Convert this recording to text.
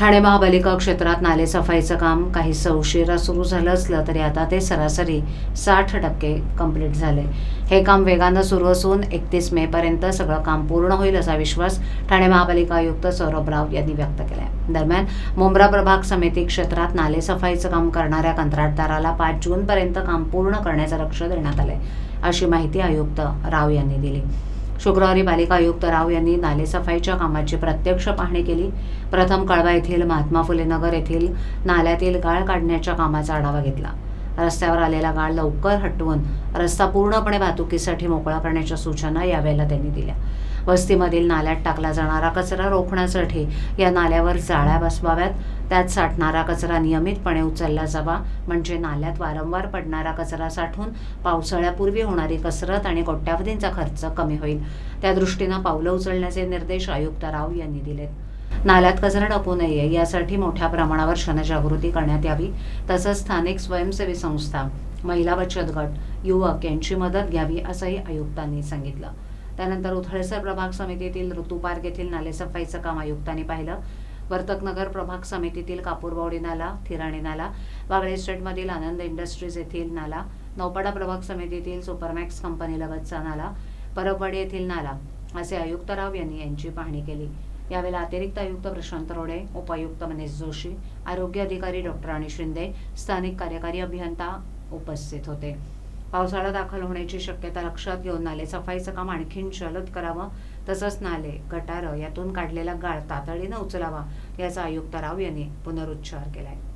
ठाणे महापालिका क्षेत्रात नालेसफाईचं काम काही उशिरा सुरू झालं असलं तरी आता ते सरासरी साठ टक्के कंप्लीट झाले. हे काम वेगानं सुरू असून एकतीस मेपर्यंत सगळं काम पूर्ण होईल असा विश्वास ठाणे महापालिका आयुक्त सौरभ राव यांनी व्यक्त केला आहे दरम्यान मुंब्रा प्रभाग समिती क्षेत्रात नालेसफाईचं काम करणाऱ्या कंत्राटदाराला पाच जूनपर्यंत काम पूर्ण करण्याचं लक्ष देण्यात आलंय अशी माहिती आयुक्त राव यांनी दिली. शुक्रवारी पालिका आयुक्त राव यांनी नालेसफाईच्या कामाची प्रत्यक्ष पाहणी केली. प्रथम कळवा येथील महात्मा फुले नगर येथील नाल्यातील गाळ काढण्याच्या कामाचा आढावा घेतला. रस्त्यावर आलेला गाळ लवकर हटवून रस्ता पूर्णपणे वाहतुकीसाठी मोकळा करण्याच्या सूचना यावेळेला त्यांनी दिल्या. वस्तीमधील नाल्यात टाकला जाणारा कचरा रोखण्यासाठी या नाल्यावर जाळ्या बसवाव्यात. त्यात साठणारा कचरा नियमितपणे उचलला जावा. म्हणजे नाल्यात वारंवार पडणारा कचरा साठून पावसाळ्यापूर्वी होणारी कसरत आणि कोट्यावधींचा खर्च कमी होईल. त्या दृष्टीनं पावलं उचलण्याचे निर्देश आयुक्त राव यांनी दिलेत. नाल्यात कचरा टाकू नये यासाठी मोठ्या प्रमाणावर जनजागृती करण्यात यावी. तसंच स्थानिक स्वयंसेवी संस्था महिला बचत गट युवक यांची मदत घ्यावी असंही आयुक्तांनी सांगितलं. त्यानंतर उथळेसर प्रभाग समितीतील ऋतू पार्क येथील नालेसफाईचं काम आयुक्तांनी पाहिलं. वर्तकनगर प्रभाग समितीतील कापूरबावडी नाला थिराणी नाला वागळे इस्टेटमधील आनंद इंडस्ट्रीज येथील नाला नौपाडा प्रभाग समितीतील सुपरमॅक्स कंपनीलगतचा नाला परबवाडी येथील नाला असे आयुक्तराव यांनी यांची पाहणी केली. यावेळेला अतिरिक्त आयुक्त प्रशांत रोडे उपायुक्त मनीष जोशी आरोग्य अधिकारी डॉक्टर आणि शिंदे स्थानिक कार्यकारी अभियंता उपस्थित होते. पावसाळा दाखल होण्याची शक्यता लक्षात घेऊन नाले सफाईचं काम आणखीन जलद करावं तसंच नाले गटारं यातून काढलेला गाळ तातडीनं उचलावा याचा आयुक्त राव यांनी पुनरुच्चार केला आहे